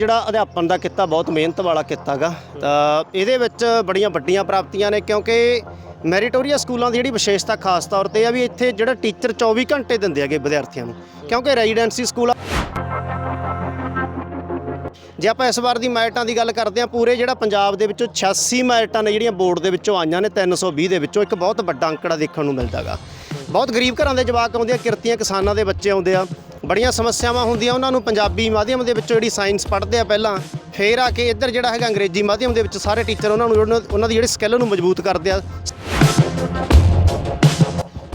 ਜਿਹੜਾ ਅਧਿਆਪਨ ਦਾ ਕਿੱਤਾ, ਬਹੁਤ ਮਿਹਨਤ ਵਾਲਾ ਕਿੱਤਾ ਗਾ। ਤਾਂ ਇਹਦੇ ਵਿੱਚ ਬੜੀਆਂ ਵੱਡੀਆਂ ਪ੍ਰਾਪਤੀਆਂ ਨੇ, ਕਿਉਂਕਿ ਮੈਰੀਟੋਰੀਆ ਸਕੂਲਾਂ ਦੀ ਜਿਹੜੀ ਵਿਸ਼ੇਸ਼ਤਾ ਖਾਸ ਤੌਰ ਤੇ ਆ ਵੀ ਇੱਥੇ ਜਿਹੜਾ ਟੀਚਰ 24 ਘੰਟੇ ਦਿੰਦੇ ਹੈਗੇ ਵਿਦਿਆਰਥੀਆਂ ਨੂੰ, ਕਿਉਂਕਿ ਰੈਜ਼ੀਡੈਂਸੀ ਸਕੂਲ ਜੇ ਆਪਾਂ ਇਸ ਵਾਰ ਦੀ ਮੈਰਿਟਾਂ ਦੀ ਗੱਲ ਕਰਦੇ ਹਾਂ, ਪੂਰੇ ਜਿਹੜਾ ਪੰਜਾਬ ਦੇ ਵਿੱਚੋਂ 86 ਮੈਰਿਟਾਂ ਨੇ ਜਿਹੜੀਆਂ ਬੋਰਡ ਦੇ ਵਿੱਚੋਂ ਆਈਆਂ ਨੇ 320 ਦੇ ਵਿੱਚੋਂ ਇੱਕ ਬਹੁਤ ਵੱਡਾ ਅੰਕੜਾ ਦੇਖਣ ਨੂੰ ਮਿਲਦਾਗਾ ਬਹੁਤ ਗਰੀਬ ਘਰਾਂ ਦੇ ਜਵਾਕ ਆਉਂਦੇ ਆ, ਕਿਰਤੀਆਂ ਕਿਸਾਨਾਂ ਦੇ ਬੱਚੇ ਆਉਂਦੇ ਆ। ਬੜੀਆਂ ਸਮੱਸਿਆਵਾਂ ਹੁੰਦੀਆਂ, ਉਹਨਾਂ ਨੂੰ ਪੰਜਾਬੀ ਮਾਧਿਅਮ ਦੇ ਵਿੱਚੋਂ ਜਿਹੜੀ ਸਾਇੰਸ ਪੜ੍ਹਦੇ ਆ ਪਹਿਲਾਂ, ਫੇਰ ਆ ਕੇ ਇੱਧਰ ਜਿਹੜਾ ਹੈਗਾ ਅੰਗਰੇਜ਼ੀ ਮਾਧਿਅਮ ਦੇ ਵਿੱਚ ਸਾਰੇ ਟੀਚਰ ਉਹਨਾਂ ਨੂੰ, ਉਹਨਾਂ- ਦੀ ਜਿਹੜੀ ਸਕਿੱਲ ਨੂੰ ਮਜ਼ਬੂਤ ਕਰਦੇ ਆ।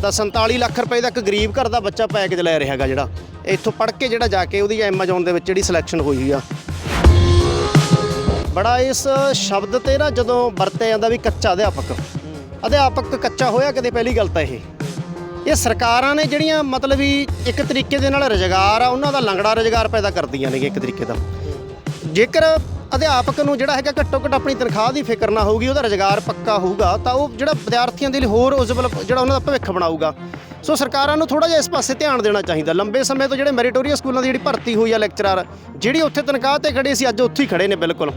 ਤਾਂ 47 ਲੱਖ ਰੁਪਏ ਦਾ ਇੱਕ ਗਰੀਬ ਘਰ ਦਾ ਬੱਚਾ ਪੈਕੇਜ ਲੈ ਰਿਹਾ ਹੈਗਾ ਜਿਹੜਾ। ਇੱਥੋਂ ਪੜ੍ਹ ਕੇ ਜਿਹੜਾ ਜਾ ਕੇ ਉਹਦੀ ਐਮਾਜ਼ੋਨ ਦੇ ਵਿੱਚ ਜਿਹੜੀ ਸਿਲੈਕਸ਼ਨ ਹੋਈ ਹੋਈ ਆ। ਬੜਾ ਇਸ ਸ਼ਬਦ ਤੇ ਨਾ ਜਦੋਂ ਵਰਤਿਆ ਜਾਂਦਾ ਵੀ ਕੱਚਾ ਅਧਿਆਪਕ। ਅਧਿਆਪਕ ਕੱਚਾ ਹੋਇਆ ਕਦੇ ਪਹਿਲੀ ਗੱਲ ਤਾਂ ਇਹ। ਇਹ ਸਰਕਾਰਾਂ ਨੇ ਜਿਹੜੀਆਂ ਮਤਲਬ ਵੀ ਇੱਕ ਤਰੀਕੇ ਦੇ ਨਾਲ ਰੁਜ਼ਗਾਰ ਆ, ਉਹਨਾਂ ਦਾ ਲੰਗੜਾ ਰੁਜ਼ਗਾਰ ਪੈਦਾ ਕਰਦੀਆਂ ਨੇ ਇੱਕ ਤਰੀਕੇ ਦਾ। ਜੇਕਰ ਅਧਿਆਪਕ ਨੂੰ ਜਿਹੜਾ ਹੈਗਾ ਘੱਟੋ ਘੱਟ ਆਪਣੀ ਤਨਖਾਹ ਦੀ ਫਿਕਰ ਨਾ ਹੋਊਗੀ, ਉਹਦਾ ਰੁਜ਼ਗਾਰ ਪੱਕਾ ਹੋਊਗਾ, ਤਾਂ ਉਹ ਜਿਹੜਾ ਵਿਦਿਆਰਥੀਆਂ ਦੇ ਲਈ ਹੋਰ ਉਜਵਲ ਜਿਹੜਾ ਉਹਨਾਂ ਦਾ ਭਵਿੱਖ ਬਣਾਊਗਾ। ਸੋ ਸਰਕਾਰਾਂ ਨੂੰ ਥੋੜਾ ਜਿਹਾ ਇਸ ਪਾਸੇ ਧਿਆਨ ਦੇਣਾ ਚਾਹੀਦਾ। ਲੰਬੇ ਸਮੇਂ ਤੋਂ ਜਿਹੜੇ ਮੈਰੀਟੋਰੀਅਸ ਸਕੂਲਾਂ ਦੀ ਜਿਹੜੀ ਭਰਤੀ ਹੋਈ ਆ ਲੈਕਚਰਰ, ਜਿਹੜੀ ਉੱਥੇ ਤਨਖਾਹ ਤੇ ਖੜੇ ਸੀ, ਅੱਜ ਉੱਥੇ ਹੀ ਖੜੇ ਨੇ ਬਿਲਕੁਲ।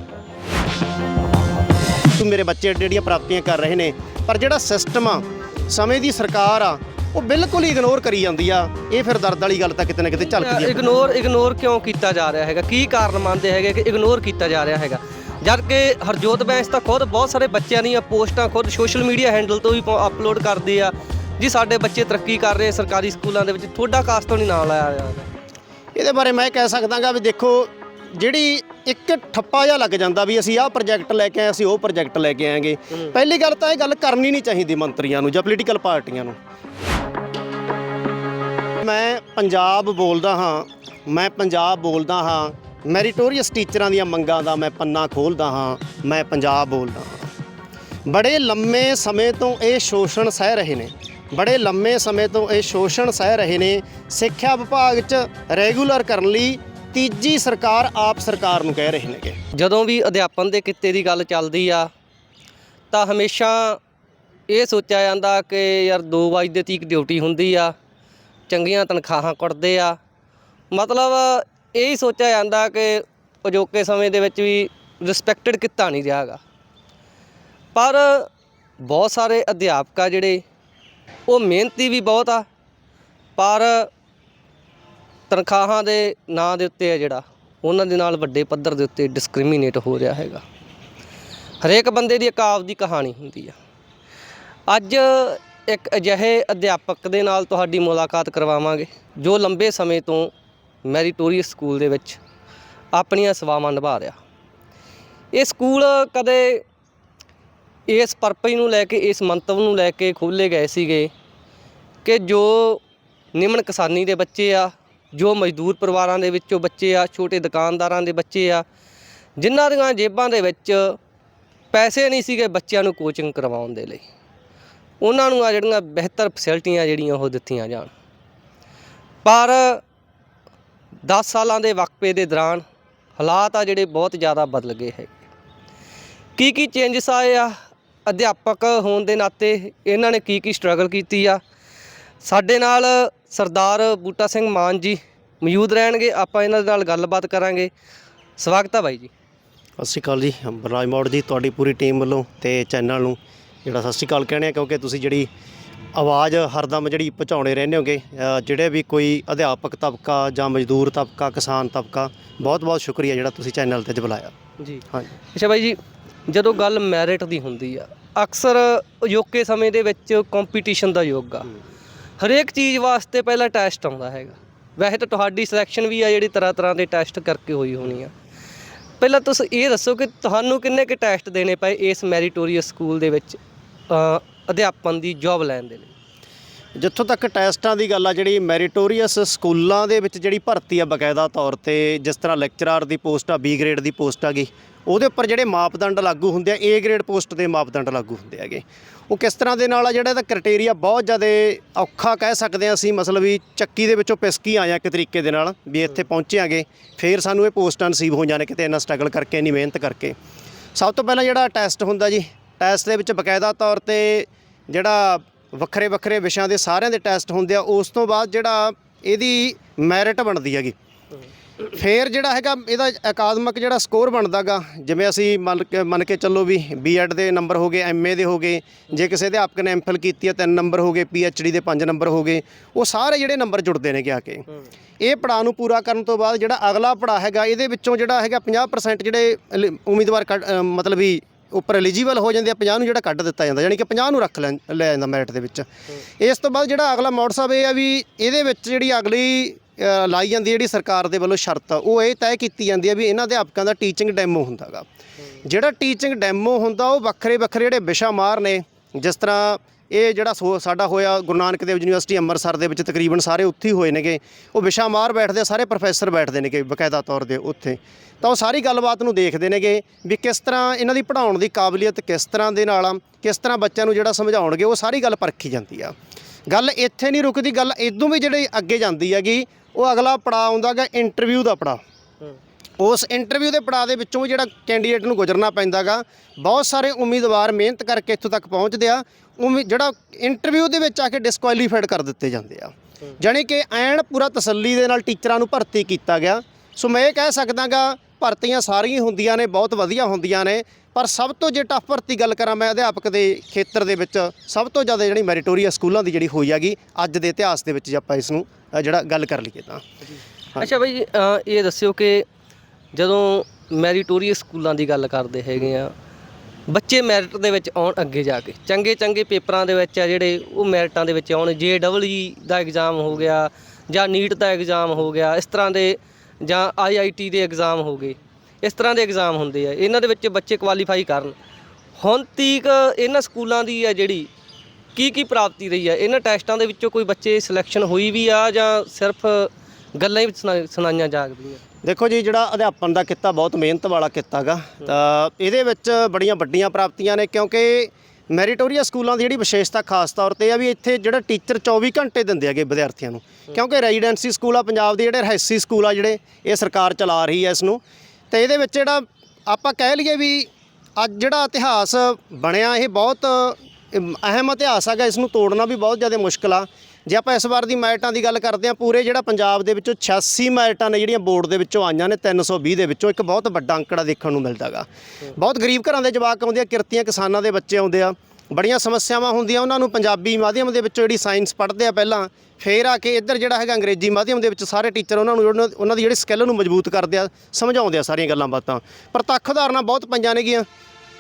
ਤੂੰ ਮੇਰੇ ਬੱਚੇ ਜਿਹੜੀਆਂ ਪ੍ਰਾਪਤੀਆਂ ਕਰ ਰਹੇ ਨੇ, ਪਰ ਜਿਹੜਾ ਸਿਸਟਮ ਆ, ਸਮੇਂ ਦੀ ਸਰਕਾਰ ਆ ਉਹ ਬਿਲਕੁਲ ਹੀ ਇਗਨੋਰ ਕਰੀ ਜਾਂਦੀ ਆ। ਇਹ ਫਿਰ ਦਰਦ ਵਾਲੀ ਗੱਲ ਤਾਂ ਕਿਤੇ ਨਾ ਕਿਤੇ ਝਲਕਦੀ ਆ। ਇਗਨੋਰ ਇਗਨੋਰ ਕਿਉਂ ਕੀਤਾ ਜਾ ਰਿਹਾ ਹੈਗਾ? ਕੀ ਕਾਰਨ ਮੰਨਦੇ ਹੈਗੇ ਕਿ ਇਗਨੋਰ ਕੀਤਾ ਜਾ ਰਿਹਾ ਹੈਗਾ? ਜਦ ਕਿ ਹਰਜੋਤ ਬੈਂਸ ਤਾਂ ਖੁਦ ਬਹੁਤ ਸਾਰੇ ਬੱਚਿਆਂ ਦੀਆਂ ਪੋਸਟਾਂ ਖੁਦ ਸੋਸ਼ਲ ਮੀਡੀਆ ਹੈਂਡਲ ਤੋਂ ਵੀ ਅਪਲੋਡ ਕਰਦੀ ਆ। ਜੀ ਸਾਡੇ ਬੱਚੇ ਤਰੱਕੀ ਕਰ ਰਹੇ ਸਰਕਾਰੀ ਸਕੂਲਾਂ ਦੇ ਵਿੱਚ। ਤੁਹਾਡਾ ਕਾਸਟ ਤੋਂ ਨਹੀਂ ਨਾਂ ਲਾਇਆ ਰਿਹਾ ਇਹਦੇ ਬਾਰੇ ਮੈਂ ਕਹਿ ਸਕਦਾਗਾ ਵੀ ਦੇਖੋ ਜਿਹੜੀ ਇੱਕ ਠੱਪਾ ਜਿਹਾ ਲੱਗ ਜਾਂਦਾ ਵੀ ਅਸੀਂ ਆਹ ਪ੍ਰੋਜੈਕਟ ਲੈ ਕੇ ਆਏ ਅਸੀਂ ਉਹ ਪ੍ਰੋਜੈਕਟ ਲੈ ਕੇ ਆਏਗੇ। ਪਹਿਲੀ ਗੱਲ ਤਾਂ ਇਹ ਗੱਲ ਕਰਨੀ ਨਹੀਂ ਚਾਹੀਦੀ ਮੰਤਰੀਆਂ ਨੂੰ ਜਾਂ ਪੋਲੀਟੀਕਲ ਪਾਰਟੀਆਂ ਨੂੰ। ਮੈਂ ਪੰਜਾਬ ਬੋਲਦਾ ਹਾਂ, ਮੈਂ ਪੰਜਾਬ ਬੋਲਦਾ ਹਾਂ ਮੈਰੀਟੋਰੀਅਸ ਟੀਚਰਾਂ ਦੀਆਂ ਮੰਗਾਂ ਦਾ ਮੈਂ ਪੰਨਾ ਖੋਲਦਾ ਹਾਂ, ਮੈਂ ਪੰਜਾਬ ਬੋਲਦਾ ਹਾਂ। ਬੜੇ ਲੰਮੇ ਸਮੇਂ ਤੋਂ ਇਹ ਸ਼ੋਸ਼ਣ ਸਹਿ ਰਹੇ ਨੇ, ਬੜੇ ਲੰਮੇ ਸਮੇਂ ਤੋਂ ਇਹ ਸ਼ੋਸ਼ਣ ਸਹਿ ਰਹੇ ਨੇ, ਸਿੱਖਿਆ ਵਿਭਾਗ 'ਚ ਰੈਗੂਲਰ ਕਰਨ ਲਈ ਤੀਜੀ ਸਰਕਾਰ ਆਪ ਸਰਕਾਰ ਨੂੰ ਕਹਿ ਰਹੇ ਨੇਗੇ। ਜਦੋਂ ਵੀ ਅਧਿਆਪਨ ਦੇ ਕਿੱਤੇ ਦੀ ਗੱਲ ਚੱਲਦੀ ਆ, ਤਾਂ ਹਮੇਸ਼ਾ ਇਹ ਸੋਚਿਆ ਜਾਂਦਾ ਕਿ ਯਾਰ 2 ਵਜੇ ਦੇ ਤੀਕ ਡਿਊਟੀ ਹੁੰਦੀ ਆ, ਚੰਗੀਆਂ ਤਨਖਾਹਾਂ ਕੁੱਟਦੇ ਆ। ਮਤਲਬ ਇਹ ਹੀ ਸੋਚਿਆ ਜਾਂਦਾ ਕਿ ਅਜੋਕੇ ਸਮੇਂ ਦੇ ਵਿੱਚ ਵੀ ਰਿਸਪੈਕਟਡ ਕਿੱਤਾ ਨਹੀਂ ਰਿਹਾਗਾ ਪਰ ਬਹੁਤ ਸਾਰੇ ਅਧਿਆਪਕ ਆ ਜਿਹੜੇ, ਉਹ ਮਿਹਨਤੀ ਵੀ ਬਹੁਤ ਆ, ਪਰ ਤਨਖਾਹਾਂ ਦੇ ਨਾਂ ਦੇ ਉੱਤੇ ਆ ਜਿਹੜਾ, ਉਹਨਾਂ ਦੇ ਨਾਲ ਵੱਡੇ ਪੱਧਰ ਦੇ ਉੱਤੇ ਡਿਸਕ੍ਰਿਮੀਨੇਟ ਹੋ ਰਿਹਾ ਹੈਗਾ। ਹਰੇਕ ਬੰਦੇ ਦੀ ਇੱਕ ਆਪਦੀ ਕਹਾਣੀ ਹੁੰਦੀ ਆ। ਅੱਜ ਇੱਕ ਅਜਿਹੇ ਅਧਿਆਪਕ ਦੇ ਨਾਲ ਤੁਹਾਡੀ ਮੁਲਾਕਾਤ ਕਰਵਾਵਾਂਗੇ, ਜੋ ਲੰਬੇ ਸਮੇਂ ਤੋਂ ਮੈਰੀਟੋਰੀਅਸ ਸਕੂਲ ਦੇ ਵਿੱਚ ਆਪਣੀਆਂ ਸੇਵਾਵਾਂ ਨਿਭਾ ਰਿਹਾ। ਇਹ ਸਕੂਲ ਕਦੇ ਇਸ ਪਰਪਸ ਨੂੰ ਲੈ ਕੇ, ਇਸ ਮੰਤਵ ਨੂੰ ਲੈ ਕੇ ਖੋਲ੍ਹੇ ਗਏ ਸੀਗੇ ਕਿ ਜੋ ਨਿਮਨ ਕਿਸਾਨੀ ਦੇ ਬੱਚੇ ਆ, ਜੋ ਮਜ਼ਦੂਰ ਪਰਿਵਾਰਾਂ ਦੇ ਵਿੱਚੋਂ ਬੱਚੇ ਆ, ਛੋਟੇ ਦੁਕਾਨਦਾਰਾਂ ਦੇ ਬੱਚੇ ਆ, ਜਿਨ੍ਹਾਂ ਦੀਆਂ ਜੇਬਾਂ ਦੇ ਵਿੱਚ ਪੈਸੇ ਨਹੀਂ ਸੀਗੇ ਬੱਚਿਆਂ ਨੂੰ ਕੋਚਿੰਗ ਕਰਵਾਉਣ ਦੇ ਲਈ। ਉਹਨਾਂ ਨੂੰ ਆ ਜਿਹੜੀਆਂ ਬਿਹਤਰ ਫੈਸਿਲਿਟੀਆਂ ਜਿਹੜੀਆਂ ਉਹ ਦਿੱਤੀਆਂ ਜਾਣ। ਪਰ 10 ਸਾਲਾਂ ਦੇ ਵਕਫੇ ਦੇ ਦੌਰਾਨ ਹਾਲਾਤ ਆ ਜਿਹੜੇ ਬਹੁਤ ਜ਼ਿਆਦਾ ਬਦਲ ਗਏ ਹੈ ਕੀ ਕੀ ਚੇਂਜਸ ਆਏ ਆ? ਅਧਿਆਪਕ ਹੋਣ ਦੇ ਨਾਤੇ ਇਹਨਾਂ ਨੇ ਕੀ ਕੀ ਸਟਰਗਲ ਕੀਤੀ ਆ? ਸਾਡੇ ਨਾਲ ਸਰਦਾਰ ਬੂਟਾ ਸਿੰਘ ਮਾਨ ਜੀ ਮੌਜੂਦ ਰਹਿਣਗੇ, ਆਪਾਂ ਇਹਨਾਂ ਦੇ ਨਾਲ ਗੱਲਬਾਤ ਕਰਾਂਗੇ। ਸਵਾਗਤ ਆ ਬਾਈ ਜੀ। ਸਤਿ ਸ਼੍ਰੀ ਅਕਾਲ ਜੀ ਬਰਾਜ ਮੋੜ ਜੀ, ਤੁਹਾਡੀ ਪੂਰੀ ਟੀਮ ਵੱਲੋਂ ਤੇ ਚੈਨਲ ਨੂੰ ਜਿਹੜਾ ਸਤਿ ਸ਼੍ਰੀ ਅਕਾਲ ਕਹਿੰਦੇ ਆ ਕਿਉਂਕਿ ਤੁਸੀਂ ਜਿਹੜੀ ਆਵਾਜ਼ ਹਰਦਮ ਜਿਹੜੀ ਪਹੁੰਚਾਉਣੇ ਰਹਿੰਦੇ ਹੋਗੇ ਜਿਹੜੇ ਵੀ ਕੋਈ ਅਧਿਆਪਕ ਤਬਕਾ ਜਾਂ ਮਜ਼ਦੂਰ ਤਬਕਾ ਕਿਸਾਨ ਤਬਕਾ ਬਹੁਤ ਬਹੁਤ ਸ਼ੁਕਰੀਆ ਜਿਹੜਾ ਤੁਸੀਂ ਚੈਨਲ ਤੇ ਬੁਲਾਇਆ। ਜੀ। ਹਾਂਜੀ। ਅੱਛਾ ਬਾਈ ਜੀ ਜਦੋਂ ਗੱਲ ਮੈਰਿਟ ਦੀ ਹੁੰਦੀ ਆ ਅਕਸਰ ਅਜੋਕੇ ਸਮੇਂ ਦੇ ਵਿੱਚ ਕੰਪੀਟੀਸ਼ਨ ਦਾ ਯੁੱਗ ਆ। ਹਰੇਕ ਚੀਜ਼ ਵਾਸਤੇ ਪਹਿਲਾਂ ਟੈਸਟ ਆਉਂਦਾ ਹੈਗਾ। ਵੈਸੇ ਤਾਂ ਤੁਹਾਡੀ ਸਿਲੈਕਸ਼ਨ ਵੀ ਆ ਜਿਹੜੀ ਤਰ੍ਹਾਂ ਤਰ੍ਹਾਂ ਦੇ ਟੈਸਟ ਕਰਕੇ ਹੋਈ ਹੋਣੀ ਆ। ਪਹਿਲਾਂ ਤੁਸੀਂ ਇਹ ਦੱਸੋ ਕਿ ਤੁਹਾਨੂੰ ਕਿੰਨੇ ਕੁ ਟੈਸਟ ਦੇਣੇ ਪਏ ਇਸ ਮੈਰੀਟੋਰੀਅਸ ਸਕੂਲ ਦੇ ਵਿੱਚ? ਅਧਿਆਪਨ ਦੀ ਜੌਬ ਲੈਣ ਦੇ ਲਈ। ਜਿੱਥੋਂ ਤੱਕ ਟੈਸਟਾਂ ਦੀ ਗੱਲ ਆ ਜਿਹੜੀ ਮੈਰੀਟੋਰੀਅਸ ਸਕੂਲਾਂ ਦੇ ਵਿੱਚ ਜਿਹੜੀ ਭਰਤੀ ਆ ਬਕਾਇਦਾ ਤੌਰ ਤੇ ਜਿਸ ਤਰ੍ਹਾਂ ਲੈਕਚਰਰ ਦੀ ਪੋਸਟ ਆ ਬੀ ਗ੍ਰੇਡ ਦੀ ਪੋਸਟ ਆ ਗਈ ਉਹਦੇ ਉੱਪਰ ਜਿਹੜੇ ਮਾਪਦੰਡ ਲਾਗੂ ਹੁੰਦੇ ਆ ਏ ਗ੍ਰੇਡ ਪੋਸਟ ਦੇ ਮਾਪਦੰਡ ਲਾਗੂ ਹੁੰਦੇ ਹੈਗੇ। ਉਹ ਕਿਸ ਤਰ੍ਹਾਂ ਦੇ ਨਾਲ ਆ ਜਿਹੜਾ ਇਹਦਾ ਕ੍ਰਾਈਟੇਰੀਆ ਬਹੁਤ ਜ਼ਿਆਦਾ ਔਖਾ ਕਹਿ ਸਕਦੇ ਆ ਅਸੀਂ ਮਤਲਬ ਵੀ ਚੱਕੀ ਦੇ ਵਿੱਚੋਂ ਪਿਸਕੀ ਆਇਆ ਇੱਕ ਤਰੀਕੇ ਦੇ ਨਾਲ ਵੀ ਇੱਥੇ ਪਹੁੰਚਿਆਂਗੇ ਫੇਰ ਸਾਨੂੰ ਇਹ ਪੋਸਟਾਂ ਨਸੀਬ ਹੋ ਜਾਣ ਕਿਤੇ ਇੰਨਾ ਸਟਰਗਲ ਕਰਕੇ ਇੰਨੀ ਮਿਹਨਤ ਕਰਕੇ। ਸਭ ਤੋਂ ਪਹਿਲਾਂ ਜਿਹੜਾ ਟੈਸਟ ਹੁੰਦਾ ਜੀ ਟੈਸਟ ਦੇ ਵਿੱਚ ਬਕਾਇਦਾ ਤੌਰ ਤੇ ਜਿਹੜਾ ਵੱਖਰੇ ਵੱਖਰੇ ਵਿਸ਼ਿਆਂ ਦੇ ਸਾਰਿਆਂ ਦੇ ਟੈਸਟ ਹੁੰਦੇ ਆ, ਉਸ ਤੋਂ ਬਾਅਦ ਜਿਹੜਾ ਇਹਦੀ ਮੈਰਿਟ ਬਣਦੀ ਹੈਗੀ। ਫੇਰ ਜਿਹੜਾ ਹੈਗਾ, ਇਹਦਾ ਅਕਾਦਮਿਕ ਜਿਹੜਾ ਸਕੋਰ ਬਣਦਾਗਾ, ਜਿਵੇਂ ਅਸੀਂ ਮੰਨ ਕੇ ਮੰਨ ਕੇ ਚੱਲੋ ਵੀ ਬੀਐਡ ਦੇ ਨੰਬਰ ਹੋ ਗਏ ਐਮਏ ਦੇ ਹੋ ਗਏ, ਜੇ ਕਿਸੇ ਅਧਿਆਪਕ ਨੇ ਐਮਫਿਲ ਕੀਤੀ ਹੈ ਤਿੰਨ ਨੰਬਰ ਹੋ ਗਏ ਪੀਐਚਡੀ ਦੇ ਪੰਜ ਨੰਬਰ ਹੋ ਗਏ, ਉਹ ਸਾਰੇ ਜਿਹੜੇ ਨੰਬਰ ਜੁੜਦੇ ਨੇ ਆ ਕੇ। ਇਹ ਪੜਾਅ ਨੂੰ ਪੂਰਾ ਕਰਨ ਤੋਂ ਬਾਅਦ ਜਿਹੜਾ ਅਗਲਾ ਪੜਾਅ ਹੈਗਾ, ਇਹਦੇ ਵਿੱਚੋਂ ਜਿਹੜਾ ਹੈਗਾ 50% ਜਿਹੜੇ ਉਮੀਦਵਾਰ ਕੱਢ- ਮਤਲਬ ਵੀ ਉੱਪਰ ਐਲੀਜੀਬਲ ਹੋ ਜਾਂਦੇ ਆ 50 ਨੂੰ ਜਿਹੜਾ ਕੱਢ ਦਿੱਤਾ ਜਾਂਦਾ ਯਾਨੀ ਕਿ 50 ਨੂੰ ਰੱਖ ਲੈ ਲੈ ਜਾਂਦਾ ਮੈਰਿਟ ਦੇ ਵਿੱਚ। ਇਸ ਤੋਂ ਬਾਅਦ ਜਿਹੜਾ ਅਗਲਾ ਮੋਡ ਸਾਹਿਬ ਇਹ ਆ ਵੀ ਇਹਦੇ ਵਿੱਚ ਜਿਹੜੀ ਅਗਲੀ ਅ, ਲਾਈ ਜਾਂਦੀ ਹੈ ਜਿਹੜੀ ਸਰਕਾਰ ਦੇ ਵੱਲੋਂ ਸ਼ਰਤ ਉਹ ਇਹ ਤੈਅ ਕੀਤੀ ਜਾਂਦੀ ਹੈ ਵੀ ਇਹਨਾਂ ਅਧਿਆਪਕਾਂ ਦਾ ਟੀਚਿੰਗ ਡੈਮੋ ਹੁੰਦਾਗਾ ਜਿਹੜਾ ਟੀਚਿੰਗ ਡੈਮੋ ਹੁੰਦਾ ਉਹ ਵੱਖਰੇ ਵੱਖਰੇ ਜਿਹੜੇ ਵਿਸ਼ਾ ਮਾਰ ਨੇ ਜਿਸ ਤਰ੍ਹਾਂ ਇਹ ਜਿਹੜਾ ਸੋ- ਸਾਡਾ ਹੋਇਆ ਗੁਰੂ ਨਾਨਕ ਦੇਵ ਯੂਨੀਵਰਸਿਟੀ ਅੰਮ੍ਰਿਤਸਰ ਦੇ ਵਿੱਚ ਤਕਰੀਬਨ ਸਾਰੇ ਉੱਥੇ ਹੀ ਹੋਏ ਨੇਗੇ। ਉਹ ਵਿਸ਼ਾ ਮਾਰ ਬੈਠਦੇ ਆ, ਸਾਰੇ ਪ੍ਰੋਫੈਸਰ ਬੈਠਦੇ ਨੇਗੇ ਬਕਾਇਦਾ ਤੌਰ ਦੇ ਉੱਥੇ। ਤਾਂ ਉਹ ਸਾਰੀ ਗੱਲਬਾਤ ਨੂੰ ਦੇਖਦੇ ਨੇਗੇ ਵੀ ਕਿਸ ਤਰ੍ਹਾਂ ਇਹਨਾਂ ਦੀ ਪੜ੍ਹਾਉਣ ਦੀ ਕਾਬਲੀਅਤ ਕਿਸ ਤਰ੍ਹਾਂ ਦੇ ਨਾਲ ਆ ਕਿਸ ਤਰ੍ਹਾਂ ਬੱਚਿਆਂ ਨੂੰ ਜਿਹੜਾ ਸਮਝਾਉਣਗੇ ਉਹ ਸਾਰੀ ਗੱਲ ਪਰਖੀ ਜਾਂਦੀ ਆ। ਗੱਲ ਇੱਥੇ ਨਹੀਂ ਰੁਕਦੀ ਗੱਲ ਇਦੋਂ ਵੀ ਜਿਹੜੇ ਅੱਗੇ ਜਾਂਦੀ ਹੈਗੀ ਉਹ ਅਗਲਾ ਪੜਾਅ ਆਉਂਦਾਗਾ ਇੰਟਰਵਿਊ ਦਾ ਪੜਾਅ। ਉਸ ਇੰਟਰਵਿਊ ਦੇ ਪੜਾਅ ਦੇ ਵਿੱਚੋਂ ਵੀ ਜਿਹੜਾ ਕੈਂਡੀਡੇਟ ਨੂੰ ਗੁਜ਼ਰਨਾ ਪੈਂਦਾਗਾ ਬਹੁਤ ਸਾਰੇ ਉਮੀਦਵਾਰ ਮਿਹਨਤ ਕਰਕੇ ਇੱਥੋਂ ਤੱਕ ਪਹੁੰਚਦੇ ਆ ਉਮੀ ਜਿਹੜਾ ਇੰਟਰਵਿਊ ਦੇ ਵਿੱਚ ਆ ਕੇ ਡਿਸਕੁਆਲੀਫਾਈਡ ਕਰ ਦਿੱਤੇ ਜਾਂਦੇ ਆ। ਜਾਣੀ ਕਿ ਐਨ ਪੂਰਾ ਤਸੱਲੀ ਦੇ ਨਾਲ ਟੀਚਰਾਂ ਨੂੰ ਭਰਤੀ ਕੀਤਾ ਗਿਆ। ਸੋ ਮੈਂ ਇਹ ਕਹਿ ਸਕਦਾਗਾ ਭਰਤੀਆਂ ਸਾਰੀਆਂ ਹੁੰਦੀਆਂ ਨੇ ਬਹੁਤ ਵਧੀਆ ਹੁੰਦੀਆਂ ਨੇ ਪਰ ਸਭ ਤੋਂ ਜੇ ਟਫ ਭਰਤੀ ਗੱਲ ਕਰਾਂ ਮੈਂ ਅਧਿਆਪਕ ਦੇ ਖੇਤਰ ਦੇ ਵਿੱਚ ਸਭ ਤੋਂ ਜ਼ਿਆਦਾ ਜਿਹੜੀ ਮੈਰੀਟੋਰੀਅਸ ਸਕੂਲਾਂ ਦੀ ਜਿਹੜੀ ਹੋਈ ਹੈਗੀ ਅੱਜ ਦੇ ਇਤਿਹਾਸ ਦੇ ਵਿੱਚ ਜੇ ਆਪਾਂ ਇਸ ਨੂੰ ਜਿਹੜਾ ਗੱਲ ਕਰ ਲਈਏ ਤਾਂ। ਅੱਛਾ ਬਾਈ ਅ, ਇਹ ਦੱਸਿਓ ਕਿ ਜਦੋਂ ਮੈਰੀਟੋਰੀਅਸ ਸਕੂਲਾਂ ਦੀ ਗੱਲ ਕਰਦੇ ਹੈਗੇ ਆ, ਬੱਚੇ ਮੈਰਿਟ ਦੇ ਵਿੱਚ ਆਉਣ ਅੱਗੇ ਜਾ ਕੇ। ਚੰਗੇ ਚੰਗੇ ਪੇਪਰਾਂ ਦੇ ਵਿੱਚ ਆ ਜਿਹੜੇ ਉਹ ਮੈਰਿਟਾਂ ਦੇ ਵਿੱਚ ਆਉਣ। ਜੇ ਡਬਲ ਈ ਦਾ ਐਗਜ਼ਾਮ ਹੋ ਗਿਆ ਜਾਂ ਨੀਟ ਦਾ ਐਗਜ਼ਾਮ ਹੋ ਗਿਆ, ਇਸ ਤਰ੍ਹਾਂ ਦੇ ਜਾਂ ਆਈਆਈਟੀ ਦੇ ਐਗਜ਼ਾਮ ਹੋ ਗਏ, ਇਸ ਤਰ੍ਹਾਂ ਦੇ ਐਗਜ਼ਾਮ ਹੁੰਦੇ ਆ। ਇਹਨਾਂ ਦੇ ਵਿੱਚ ਬੱਚੇ ਕੁਆਲੀਫਾਈ ਕਰਨ। ਹੁਣ ਤੀਕ ਇਹਨਾਂ ਸਕੂਲਾਂ ਦੀ ਆ ਜਿਹੜੀ ਕੀ ਕੀ ਪ੍ਰਾਪਤੀ ਰਹੀ ਆ? ਇਹਨਾਂ ਟੈਸਟਾਂ ਦੇ ਵਿੱਚੋਂ ਕੋਈ ਬੱਚੇ ਸਿਲੈਕਸ਼ਨ ਹੋਈ ਵੀ ਆ ਜਾਂ ਸਿਰਫ ਗੱਲਾਂ ਹੀ ਸੁਣਾ- ਸੁਣਾਈਆਂ ਜਾਗਦੀਆਂ? ਦੇਖੋ ਜੀ, ਜਿਹੜਾ ਅਧਿਆਪਨ ਦਾ ਕਿੱਤਾ, ਬਹੁਤ ਮਿਹਨਤ ਵਾਲਾ ਕਿੱਤਾ ਗਾ ਤਾਂ ਇਹਦੇ ਵਿੱਚ ਬੜੀਆਂ ਵੱਡੀਆਂ ਪ੍ਰਾਪਤੀਆਂ ਨੇ, ਕਿਉਂਕਿ ਮੈਰੀਟੋਰੀਆ ਸਕੂਲਾਂ ਦੀ ਜਿਹੜੀ ਵਿਸ਼ੇਸ਼ਤਾ ਖਾਸ ਤੌਰ ਤੇ ਆ ਵੀ ਇੱਥੇ ਜਿਹੜਾ ਟੀਚਰ 24 ਘੰਟੇ ਦਿੰਦੇ ਹੈਗੇ ਵਿਦਿਆਰਥੀਆਂ ਨੂੰ। ਕਿਉਂਕਿ ਰੈਜ਼ੀਡੈਂਸੀ ਸਕੂਲ ਆ, ਪੰਜਾਬ ਦੇ ਜਿਹੜੇ ਰਹਿਸੀ ਸਕੂਲ ਆ ਜਿਹੜੇ, ਇਹ ਸਰਕਾਰ ਚਲਾ ਰਹੀ ਹੈ ਇਸ ਨੂੰ ਤੇ ਇਹਦੇ ਵਿੱਚ ਜਿਹੜਾ ਆਪਾਂ ਕਹਿ ਲਈਏ ਵੀ ਅੱਜ ਜਿਹੜਾ ਇਤਿਹਾਸ ਬਣਿਆ, ਇਹ ਬਹੁਤ ਅਹਿਮ ਇਤਿਹਾਸ ਹੈਗਾ ਇਸ ਨੂੰ ਤੋੜਨਾ ਵੀ ਬਹੁਤ ਜ਼ਿਆਦਾ ਮੁਸ਼ਕਲ ਆ। ਜੇ ਆਪਾਂ ਇਸ ਵਾਰ ਦੀ ਮੈਰਿਟਾਂ ਦੀ ਗੱਲ ਕਰਦੇ ਹਾਂ, ਪੂਰੇ ਜਿਹੜਾ ਪੰਜਾਬ ਦੇ ਵਿੱਚੋਂ 86 ਮੈਰਿਟਾਂ ਨੇ ਜਿਹੜੀਆਂ ਬੋਰਡ ਦੇ ਵਿੱਚੋਂ ਆਈਆਂ ਨੇ 320 ਦੇ ਵਿੱਚੋਂ ਇੱਕ ਬਹੁਤ ਵੱਡਾ ਅੰਕੜਾ ਦੇਖਣ ਨੂੰ ਮਿਲਦਾਗਾ। ਬਹੁਤ ਗਰੀਬ ਘਰਾਂ ਦੇ ਜਵਾਕ ਆਉਂਦੇ ਆ, ਕਿਰਤੀਆਂ ਕਿਸਾਨਾਂ ਦੇ ਬੱਚੇ ਆਉਂਦੇ ਆ, ਬੜੀਆਂ ਸਮੱਸਿਆਵਾਂ ਹੁੰਦੀਆਂ, ਉਹਨਾਂ ਨੂੰ ਪੰਜਾਬੀ ਮਾਧਿਅਮ ਦੇ ਵਿੱਚੋਂ ਜਿਹੜੀ ਸਾਇੰਸ ਪੜ੍ਹਦੇ ਆ ਪਹਿਲਾਂ, ਫੇਰ ਆ ਕੇ ਇੱਧਰ ਜਿਹੜਾ ਹੈਗਾ ਅੰਗਰੇਜ਼ੀ ਮਾਧਿਅਮ ਦੇ ਵਿੱਚ ਸਾਰੇ ਟੀਚਰ ਉਹਨਾਂ ਨੂੰ ਉਹਨਾਂ- ਦੀ ਜਿਹੜੀ ਸਕਿੱਲ ਨੂੰ ਮਜ਼ਬੂਤ ਕਰਦੇ ਆ, ਸਮਝਾਉਂਦੇ ਆ ਸਾਰੀਆਂ ਗੱਲਾਂ ਬਾਤਾਂ। ਪ੍ਰਤੱਖ ਉਦਾਹਰਨਾਂ ਬਹੁਤ ਪਈਆਂ ਨੇਗੀਆਂ।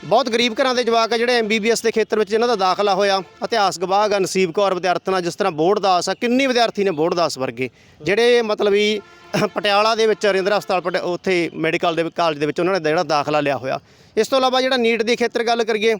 ਬਹੁਤ ਗਰੀਬ ਘਰਾਂ ਦੇ ਜਵਾਕ ਆ ਜਿਹੜੇ ਐਮਬੀਬੀਐਸ ਦੇ ਖੇਤਰ ਵਿੱਚ ਇਹਨਾਂ ਦਾ ਦਾਖਲਾ ਹੋਇਆ। ਇਤਿਹਾਸ ਗਵਾਹ ਗਾ ਨਸੀਬ ਕੌਰ, ਵਿਦਿਆਰਥਣਾ ਜਿਸ ਤਰ੍ਹਾਂ ਬੋਰਡ ਦਾਸ ਆ, ਕਿੰਨੀ ਵਿਦਿਆਰਥੀ ਨੇ ਬੋਰਡ ਦਾਸ ਵਰਗੇ। ਜਿਹੜੇ ਮਤਲਬ ਵੀ ਪਟਿਆਲਾ ਦੇ ਵਿੱਚ ਰਿੰਦਰ ਹਸਪਤਾਲ, ਪਟਿਆ- ਉੱਥੇ ਮੈਡੀਕਲ ਦੇ ਕਾਲਜ ਦੇ ਵਿੱਚ ਉਹਨਾਂ ਨੇ ਜਿਹੜਾ ਦਾਖਲਾ ਲਿਆ ਹੋਇਆ। ਇਸ ਤੋਂ ਇਲਾਵਾ ਜਿਹੜਾ ਨੀਟ ਦੇ ਖੇਤਰ ਗੱਲ ਕਰੀਏ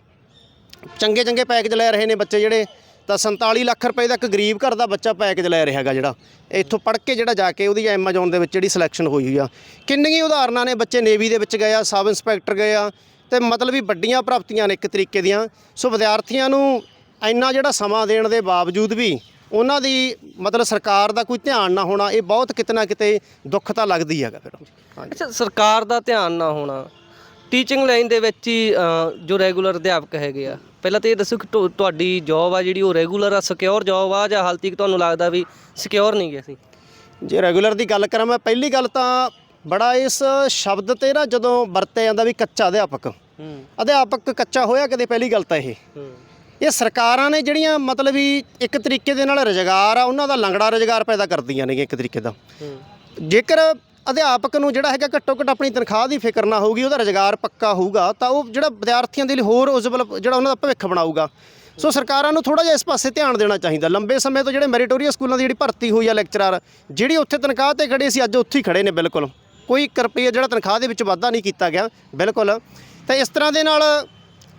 ਚੰਗੇ ਚੰਗੇ ਪੈਕੇਜ ਲੈ ਰਹੇ ਨੇ ਬੱਚੇ ਜਿਹੜੇ, ਤਾਂ 47 ਲੱਖ ਰੁਪਏ ਦਾ ਇੱਕ ਗਰੀਬ ਘਰ ਦਾ ਬੱਚਾ ਪੈਕੇਜ ਲੈ ਰਿਹਾ ਹੈਗਾ ਜਿਹੜਾ। ਇੱਥੋਂ ਪੜ੍ਹ ਕੇ ਜਿਹੜਾ ਜਾ ਕੇ ਉਹਦੀ ਐਮਾਜ਼ੋਨ ਦੇ ਵਿੱਚ ਜਿਹੜੀ ਸਿਲੈਕਸ਼ਨ ਹੋਈ ਹੋਈ ਆ। ਕਿੰਨੀਆਂ ਉਦਾਹਰਨਾਂ ਨੇ ਬੱਚੇ ਨੇਵੀ ਦੇ ਵਿੱਚ ਗਏ ਆ ਸਬ ਇੰਸਪੈਕਟਰ ਗਏ ਆ ਤੇ ਮਤਲਬ ਵੀ ਵੱਡੀਆਂ ਪ੍ਰਾਪਤੀਆਂ ਨੇ ਇੱਕ ਤਰੀਕੇ ਦੀਆਂ। ਸੋ ਵਿਦਿਆਰਥੀਆਂ ਨੂੰ ਇੰਨਾ ਜਿਹੜਾ ਸਮਾਂ ਦੇਣ ਦੇ ਬਾਵਜੂਦ ਵੀ ਉਹਨਾਂ ਦੀ ਮਤਲਬ ਸਰਕਾਰ ਦਾ ਕੋਈ ਧਿਆਨ ਨਾ ਹੋਣਾ ਇਹ ਬਹੁਤ ਕਿਤੇ ਨਾ ਕਿਤੇ ਦੁੱਖ ਤਾਂ ਲੱਗਦੀ ਹੈਗਾ ਫਿਰ। ਅੱਛਾ ਸਰਕਾਰ ਦਾ ਧਿਆਨ ਨਾ ਹੋਣਾ। ਟੀਚਿੰਗ ਲਾਈਨ ਦੇ ਵਿੱਚ ਹੀ ਜੋ ਰੈਗੂਲਰ ਅਧਿਆਪਕ ਹੈਗੇ ਆ ਪਹਿਲਾਂ ਤਾਂ ਇਹ ਦੱਸੋ ਕਿ ਤੁਹਾਡੀ ਜੌਬ ਆ ਜਿਹੜੀ ਉਹ ਰੈਗੂਲਰ ਆ ਸਿਕਿਉਰ ਜੌਬ ਆ ਜਾਂ ਹਾਲ ਤੱਕ ਤੁਹਾਨੂੰ ਲੱਗਦਾ ਵੀ ਸਿਕਿਉਰ ਨਹੀਂ ਗਏ ਸੀ ਜੇ ਰੈਗੂਲਰ ਦੀ ਗੱਲ ਕਰਾਂ ਮੈਂ ਪਹਿਲੀ ਗੱਲ ਤਾਂ ਬੜਾ ਇਸ ਸ਼ਬਦ ਤੇ ਨਾ ਜਦੋਂ ਵਰਤਿਆ ਜਾਂਦਾ ਵੀ ਕੱਚਾ ਅਧਿਆਪਕ। ਅਧਿਆਪਕ ਕੱਚਾ ਹੋਇਆ ਕਦੇ ਪਹਿਲੀ ਗੱਲ ਤਾਂ ਇਹ। ਇਹ ਸਰਕਾਰਾਂ ਨੇ ਜਿਹੜੀਆਂ ਮਤਲਬ ਵੀ ਇੱਕ ਤਰੀਕੇ ਦੇ ਨਾਲ ਰੁਜ਼ਗਾਰ ਆ ਉਹਨਾਂ ਦਾ ਲੰਗੜਾ ਰੁਜ਼ਗਾਰ ਪੈਦਾ ਕਰਦੀਆਂ ਨੇ ਇੱਕ ਤਰੀਕੇ ਦਾ। ਜੇਕਰ ਅਧਿਆਪਕ ਨੂੰ ਜਿਹੜਾ ਹੈਗਾ ਘੱਟੋ ਘੱਟ ਆਪਣੀ ਤਨਖਾਹ ਦੀ ਫਿਕਰ ਨਾ ਹੋਊਗੀ ਉਹਦਾ ਰੁਜ਼ਗਾਰ ਪੱਕਾ ਹੋਊਗਾ ਤਾਂ ਉਹ ਜਿਹੜਾ ਵਿਦਿਆਰਥੀਆਂ ਦੇ ਲਈ ਹੋਰ ਉਜਵਲ ਜਿਹੜਾ ਉਹਨਾਂ ਦਾ ਭਵਿੱਖ ਬਣਾਊਗਾ। ਸੋ ਸਰਕਾਰਾਂ ਨੂੰ ਥੋੜਾ ਜਿਹਾ ਇਸ ਪਾਸੇ ਧਿਆਨ ਦੇਣਾ ਚਾਹੀਦਾ। ਲੰਬੇ ਸਮੇਂ ਤੋਂ ਜਿਹੜੇ ਮੈਰੀਟੋਰੀਅਸ ਸਕੂਲਾਂ ਦੀ ਜਿਹੜੀ ਭਰਤੀ ਹੋਈ ਆ ਲੈਕਚਰਰ ਜਿਹੜੀ ਉੱਥੇ ਤਨਖਾਹ ਤੇ ਖੜੇ ਸੀ ਅੱਜ ਉੱਥੇ ਹੀ ਖੜੇ ਨੇ ਬਿਲਕੁਲ। ਕੋਈ ਇੱਕ ਰੁਪਈਆ ਜਿਹੜਾ ਤਨਖਾਹ ਦੇ ਵਿੱਚ ਵਾਧਾ ਨਹੀਂ ਕੀਤਾ ਗਿਆ ਬਿਲਕੁਲ। ਤਾਂ ਇਸ ਤਰ੍ਹਾਂ ਦੇ ਨਾਲ